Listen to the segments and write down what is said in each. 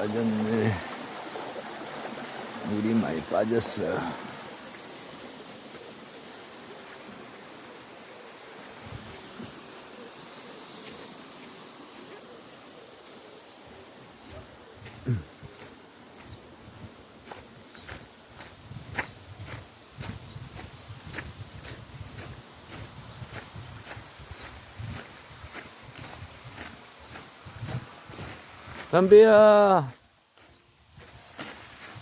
빠졌네. 물이 많이 빠졌어. 담비야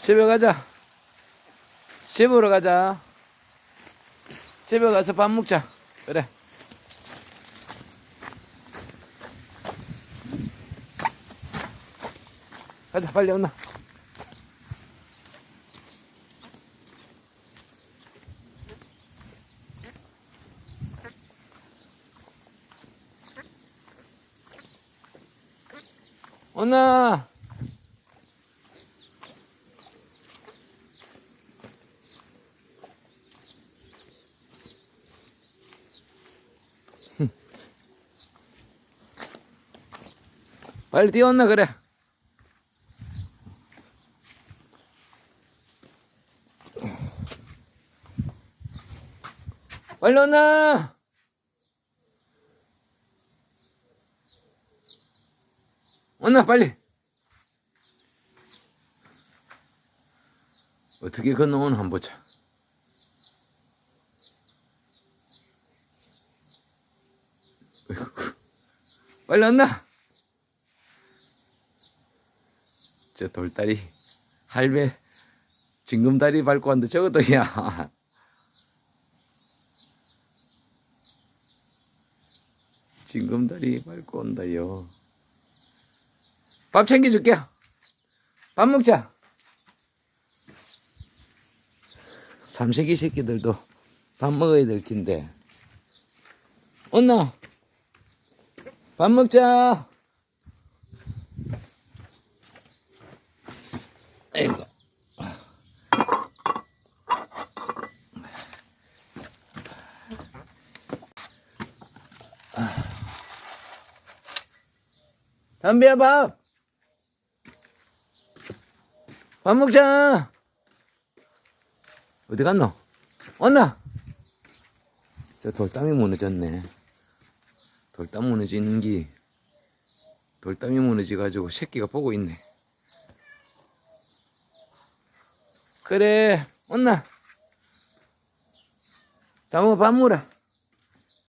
집에 가자. 집으로 가자. 집에 가서 밥 먹자. 그래. 가자 빨리 온나. 온나 빨리 뛰어온나 그래. 빨리 온나? 온나 빨리. 어떻게 건너오나 한번 보자. 빨리 온나 저 돌다리 할배 징금다리 밟고 왔는데 저것도 야 징금다리 밟고 온다요. 밥 챙겨줄게 밥 먹자. 삼색이 새끼들도 밥 먹어야 될 텐데. 온나 밥 먹자 아이고 담배야 밥. 밥 먹자. 어디 갔노? 왔나? 저 돌담이 무너졌네. 돌담 무너지는 게 돌담이 무너져 가지고 새끼가 보고 있네. 그래, 왔나? 다음에 밥 먹으라.